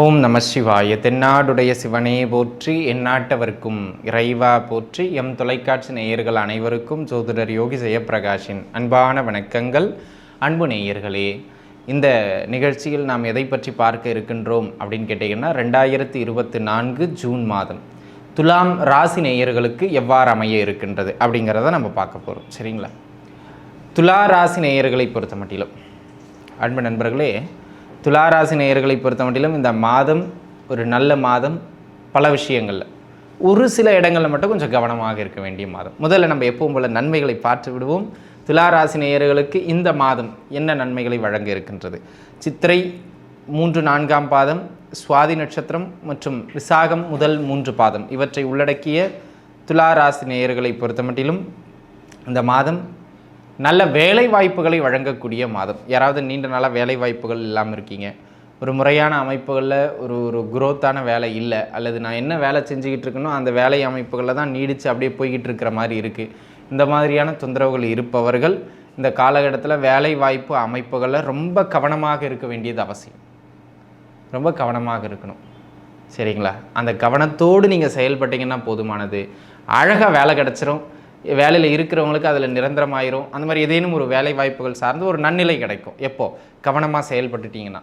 ஓம் நம சிவாய. தென்னாடுடைய சிவனே போற்றி எந்நாட்டவர்க்கும் இறைவா போற்றி எம் தொலைக்காட்சி நேயர்கள் அனைவருக்கும் ஜோதிடர் யோகி ஜெயப்பிரகாஷின் அன்பான வணக்கங்கள். அன்பு நேயர்களே இந்த நிகழ்ச்சியில் நாம் எதை பற்றி பார்க்க இருக்கின்றோம் அப்படின்னு கேட்டிங்கன்னா ரெண்டாயிரத்தி இருபத்தி நான்கு ஜூன் மாதம். துலாம் ராசி நேயர்களுக்கு எவ்வாறு அமைய இருக்கின்றது அப்படிங்கிறத நம்ம பார்க்க போகிறோம் சரிங்களா? துலா ராசி நேயர்களை பொறுத்த மட்டிலும் அன்பு நண்பர்களே துளாராசி நேயர்களை பொறுத்த மட்டிலும் இந்த மாதம் ஒரு நல்ல மாதம் பல விஷயங்களில். ஒரு சில இடங்களில் மட்டும் கொஞ்சம் கவனமாக இருக்க வேண்டிய மாதம். முதல்ல நம்ம எப்பவும் போல நன்மைகளை பார்த்து விடுவோம். துளாராசி நேயர்களுக்கு இந்த மாதம் என்ன நன்மைகளை வழங்க இருக்கின்றது? சித்திரை மூன்று நான்காம் பாதம் சுவாதி நட்சத்திரம் மற்றும் விசாகம் முதல் மூன்று பாதம். இவற்றை உள்ளடக்கிய துளாராசி நேயர்களை பொறுத்த மட்டிலும் இந்த மாதம் நல்ல வேலை வாய்ப்புகளை வழங்கக்கூடிய மாதம். யாராவது நீண்ட நாளாக வேலை வாய்ப்புகள் இல்லாமல் இருக்கீங்க. ஒரு முறையான அமைப்புகளில் ஒரு ஒரு குரோத்தான வேலை இல்லை. அல்லது நான் என்ன வேலை செஞ்சுக்கிட்டு இருக்கனோ அந்த வேலை அமைப்புகளில் தான் நீடித்து அப்படியே போய்கிட்டு இருக்கிற மாதிரி இருக்குது இந்த மாதிரியான தொந்தரவுகள் இருப்பவர்கள் இந்த காலகட்டத்தில் வேலை வாய்ப்பு அமைப்புகளில் ரொம்ப கவனமாக இருக்க வேண்டியது அவசியம். ரொம்ப கவனமாக இருக்கணும். சரிங்களா? அந்த கவனத்தோடு நீங்கள் செயல்பட்டீங்கன்னா போதுமானது. அழகாக வேலை கிடச்சிரும். வேலையில் இருக்கிறவங்களுக்கு அதில் நிரந்தரமாயிரும். அந்த மாதிரி ஏதேனும் ஒரு வேலை வாய்ப்புகள் சார்ந்து ஒரு நன்னிலை கிடைக்கும். எப்போ? கவனமாக செயல்பட்டுட்டீங்கன்னா.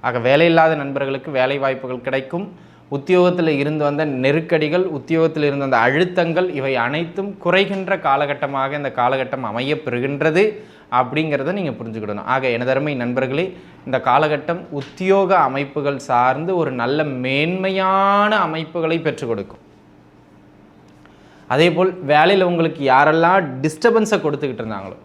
ஆக வேலையில்லாத நண்பர்களுக்கு வேலை வாய்ப்புகள் கிடைக்கும். உத்தியோகத்தில் இருந்து வந்த நெருக்கடிகள் உத்தியோகத்தில் இருந்த அந்த அழுத்தங்கள் இவை அனைத்தும் குறைகின்ற காலகட்டமாக இந்த காலகட்டம் அமைய பெறுகின்றது அப்படிங்கிறத நீங்கள் புரிஞ்சுக்கிடணும். ஆக எனதருமை நண்பர்களே இந்த காலகட்டம் உத்தியோக அமைப்புகள் சார்ந்து ஒரு நல்ல மேன்மையான அமைப்புகளை பெற்றுக் கொடுக்கும். அதே போல் வேலையில் உங்களுக்கு யாரெல்லாம் டிஸ்டர்பன்ஸை கொடுத்துக்கிட்டு இருந்தாங்களோ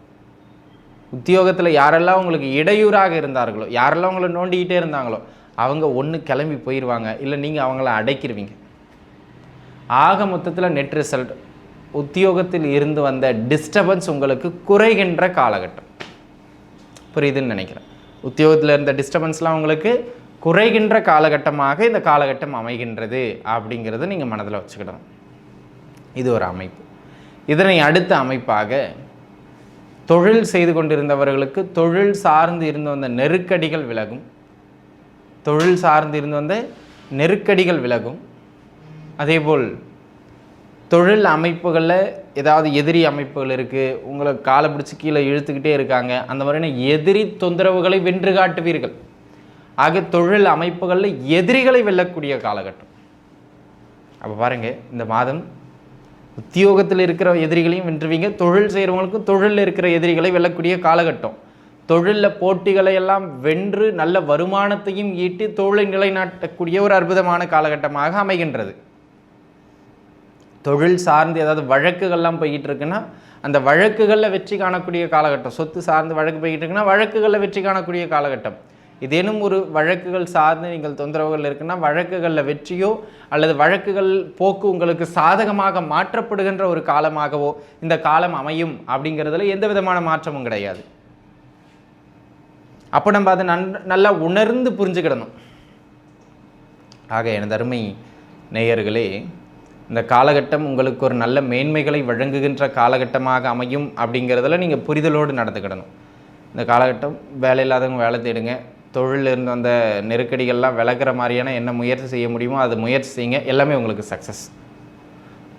உத்தியோகத்தில் யாரெல்லாம் உங்களுக்கு இடையூறாக இருந்தார்களோ யாரெல்லாம் உங்களை நோண்டிக்கிட்டே இருந்தாங்களோ அவங்க ஒன்று கிளம்பி போயிடுவாங்க இல்லை நீங்கள் அவங்கள அடைக்கிடுவீங்க ஆக மொத்தத்தில் நெட் ரிசல்ட் உத்தியோகத்தில் இருந்து வந்த டிஸ்டர்பன்ஸ் உங்களுக்கு குறைகின்ற காலகட்டம். புரியுதுன்னு நினைக்கிறேன். உத்தியோகத்தில் இருந்த டிஸ்டர்பன்ஸ்லாம் உங்களுக்கு குறைகின்ற காலகட்டமாக இந்த காலகட்டம் அமைகின்றது அப்படிங்கிறத நீங்கள் மனதில் வச்சுக்கிடணும். இது ஒரு அமைப்பு. இதனை அடுத்த அமைப்பாக தொழில் செய்து கொண்டிருந்தவர்களுக்கு தொழில் சார்ந்து இருந்து வந்த நெருக்கடிகள் விலகும். தொழில் சார்ந்து இருந்து வந்த நெருக்கடிகள் விலகும். அதேபோல் தொழில் அமைப்புகளில் ஏதாவது எதிரி அமைப்புகள் இருக்குது உங்களை காலை பிடிச்சி கீழே இழுத்துக்கிட்டே இருக்காங்க அந்த மாதிரியான எதிரி தொந்தரவுகளை வென்று காட்டுவீர்கள். ஆக தொழில் அமைப்புகளில் எதிரிகளை வெல்லக்கூடிய காலகட்டம். அப்போ பாருங்கள் இந்த மாதம் உத்தியோகத்தில் இருக்கிற எதிரிகளையும் வென்றுவீங்க. தொழில் செய்கிறவங்களுக்கும் தொழிலில் இருக்கிற எதிரிகளை வெல்லக்கூடிய காலகட்டம். தொழிலில் போட்டிகளை எல்லாம் வென்று நல்ல வருமானத்தையும் ஈட்டி தொழிலை நிலைநாட்டக்கூடிய ஒரு அற்புதமான காலகட்டமாக அமைகின்றது. தொழில் சார்ந்து ஏதாவது வழக்குகள்லாம் போய்கிட்டு இருக்குன்னா அந்த வழக்குகளில் வெற்றி காணக்கூடிய காலகட்டம். சொத்து சார்ந்து வழக்கு போய்கிட்டு இருக்குன்னா வழக்குகளில் வெற்றி காணக்கூடிய காலகட்டம். இதேனும் ஒரு வழக்குகள் சார்ந்து நீங்கள் தொந்தரவுகள் இருக்குன்னா வழக்குகளில் வெற்றியோ அல்லது வழக்குகள் போக்கு உங்களுக்கு சாதகமாக மாற்றப்படுகின்ற ஒரு காலமாகவோ இந்த காலம் அமையும் அப்படிங்கிறதுல எந்த விதமான மாற்றமும் கிடையாது. அப்போ நம்ம அதை நன் நல்லா உணர்ந்து புரிஞ்சுக்கிடணும். ஆக எனது அருமை நேயர்களே இந்த காலகட்டம் உங்களுக்கு ஒரு நல்ல மேன்மைகளை வழங்குகின்ற காலகட்டமாக அமையும் அப்படிங்கிறதுல நீங்கள் புரிதலோடு நடந்துக்கிடணும். இந்த காலகட்டம் வேலை இல்லாதவங்க வேலை தேடுங்க தொழிலில் இருந்து வந்த நெருக்கடிகள்லாம் விலகிற மாதிரியான என்ன முயற்சி செய்ய முடியுமோ அது முயற்சி செய்யுங்க. எல்லாமே உங்களுக்கு சக்ஸஸ்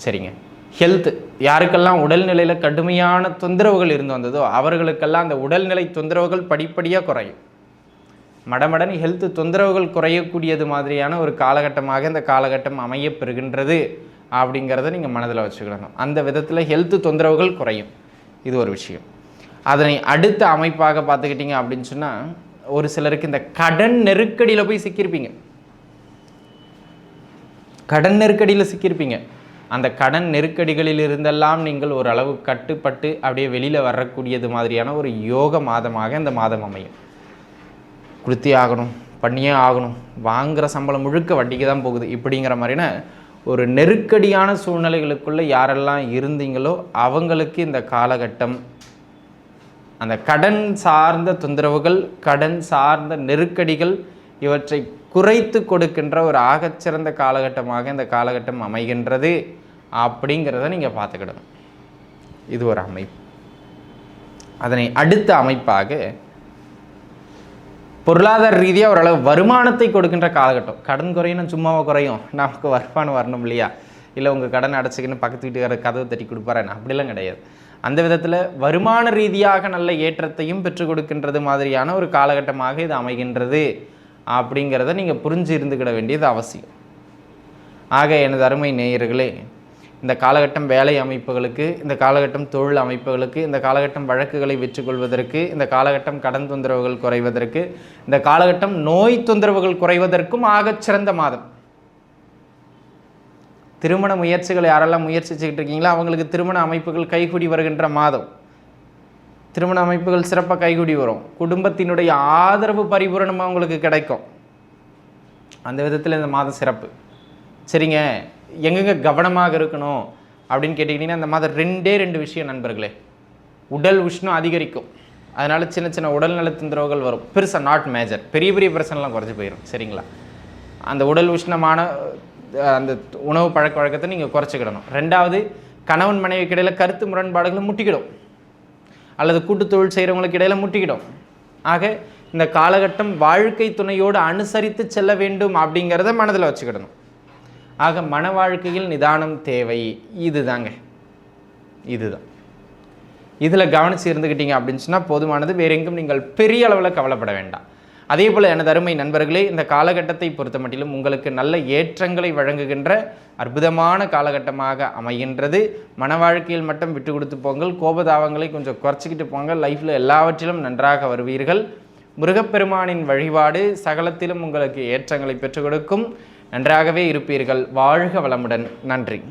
சரிங்க. ஹெல்த் யாருக்கெல்லாம் உடல்நிலையில் கடுமையான தொந்தரவுகள் இருந்து வந்ததோ அவர்களுக்கெல்லாம் அந்த உடல்நிலை தொந்தரவுகள் படிப்படியாக குறையும். மடமடன் ஹெல்த்து தொந்தரவுகள் குறையக்கூடியது மாதிரியான ஒரு காலகட்டமாக இந்த காலகட்டம் அமைய பெறுகின்றது அப்படிங்கிறத நீங்கள் மனதில் வச்சுக்கிடணும் அந்த விதத்தில் ஹெல்த்து தொந்தரவுகள் குறையும். இது ஒரு விஷயம். அதனை அடுத்த அமைப்பாக பார்த்துக்கிட்டிங்க அப்படின்னு சொன்னால் ஒரு சிலருக்கு இந்த கடன் நெருக்கடியில் போய் சிக்கியிருப்பீங்க. கடன் நெருக்கடியில் சிக்கியிருப்பீங்க. அந்த கடன் நெருக்கடிகளில் இருந்தெல்லாம் நீங்கள் ஓரளவு கட்டுப்பட்டு அப்படியே வெளியில் வரக்கூடியது மாதிரியான ஒரு யோக மாதமாக இந்த மாதம் அமையும். கொடுத்தே ஆகணும் பண்ணியே ஆகணும். வாங்குகிற சம்பளம் முழுக்க வட்டிக்கு தான் போகுது. இப்படிங்கிற மாதிரின ஒரு நெருக்கடியான சூழ்நிலைகளுக்குள்ளே யாரெல்லாம் இருந்தீங்களோ அவங்களுக்கு இந்த காலகட்டம் அந்த கடன் சார்ந்த தொந்தரவுகள் கடன் சார்ந்த நெருக்கடிகள் இவற்றை குறைத்து கொடுக்கின்ற ஒரு ஆகச்சிறந்த காலகட்டமாக இந்த காலகட்டம் அமைகின்றது அப்படிங்கிறத நீங்கள் பார்த்துக்கிடணும். இது ஒரு அமைப்பு. அதனை அடுத்த அமைப்பாக பொருளாதார ரீதியாக ஓரளவு வருமானத்தை கொடுக்கின்ற காலகட்டம். கடன் குறையணும் சும்மாவா குறையும். நமக்கு வருமானம் வரணும் இல்லையா? இல்லை உங்கள் கடன் அடைச்சிக்கின்னு பக்கத்து வீட்டுக்காரர் கதவை தட்டி கொடுப்பாரு? அப்படிலாம் கிடையாது. அந்த விதத்தில் வருமான ரீதியாக நல்ல ஏற்றத்தையும் பெற்றுக் கொடுக்கின்றது மாதிரியான ஒரு காலகட்டமாக இது அமைகின்றது அப்படிங்கிறத நீங்கள் புரிஞ்சு இருந்துக்கிட வேண்டியது அவசியம். ஆக எனது அருமை நேயர்களே இந்த காலகட்டம் வேலை அமைப்புகளுக்கு இந்த காலகட்டம் தொழில் அமைப்புகளுக்கு இந்த காலகட்டம் வழக்குகளை வெற்றிக்கொள்வதற்கு இந்த காலகட்டம் கடன் தொந்தரவுகள் குறைவதற்கு இந்த காலகட்டம் நோய் தொந்தரவுகள் குறைவதற்கும் ஆகச்சிறந்த மாதம். திருமண முயற்சிகள் யாரெல்லாம் முயற்சிச்சுக்கிட்டு இருக்கீங்களோ அவங்களுக்கு திருமண அமைப்புகள் கைகூடி வருகின்ற மாதம். திருமண அமைப்புகள் சிறப்பாக கைகூடி வரும். குடும்பத்தினுடைய ஆதரவு பரிபூரணமாக உங்களுக்கு கிடைக்கும். அந்த விதத்தில் இந்த மாதம் சிறப்பு. சரிங்க எங்கெங்க கவனமாக இருக்கணும் அப்படின்னு கேட்டிங்கன்னா இந்த மாதம் ரெண்டே ரெண்டு விஷயம் நண்பர்களே. உடல் உஷ்ணம் அதிகரிக்கும். அதனால் சின்ன சின்ன உடல்நல தொந்தரவுகள் வரும். பெருசாக நாட் மேஜர் பெரிய பெரிய பிரச்சனைலாம் குறைஞ்சி போயிடும் சரிங்களா? அந்த உடல் உஷ்ணமான அந்த உணவு பழக்க வழக்கத்தை நீங்கள் குறைச்சிக்கிடணும். ரெண்டாவது கணவன் மனைவிக்கு இடையில் கருத்து முரண்பாடுகளை முட்டிக்கிடும். அல்லது கூட்டு தொழில் செய்கிறவங்களுக்கு இடையில் முட்டிக்கிடும். ஆக இந்த காலகட்டம் வாழ்க்கை துணையோடு அனுசரித்து செல்ல வேண்டும் அப்படிங்கிறத மனதில் வச்சுக்கிடணும். ஆக மன வாழ்க்கையில் நிதானம் தேவை. இதுதாங்க. இதுதான். இதில் கவனித்து இருந்துக்கிட்டீங்க அப்படின்னு சொன்னால் போதுமானது. வேற எங்கும் நீங்கள் பெரிய அளவில் கவலைப்பட வேண்டாம். அதே போல் எனது அருமை நண்பர்களே இந்த காலகட்டத்தை பொறுத்த மட்டிலும் உங்களுக்கு நல்ல ஏற்றங்களை வழங்குகின்ற அற்புதமான காலகட்டமாக அமைகின்றது. மன வாழ்க்கையில் மட்டும் விட்டு கொடுத்து போங்கள் கோபதாவங்களை கொஞ்சம் குறைச்சிக்கிட்டு போங்க லைஃப்பில் எல்லாவற்றிலும் நன்றாக வருவீர்கள். முருகப்பெருமானின் வழிபாடு சகலத்திலும் உங்களுக்கு ஏற்றங்களை பெற்றுக் கொடுக்கும். நன்றாகவே இருப்பீர்கள். வாழ்க வளமுடன். நன்றி.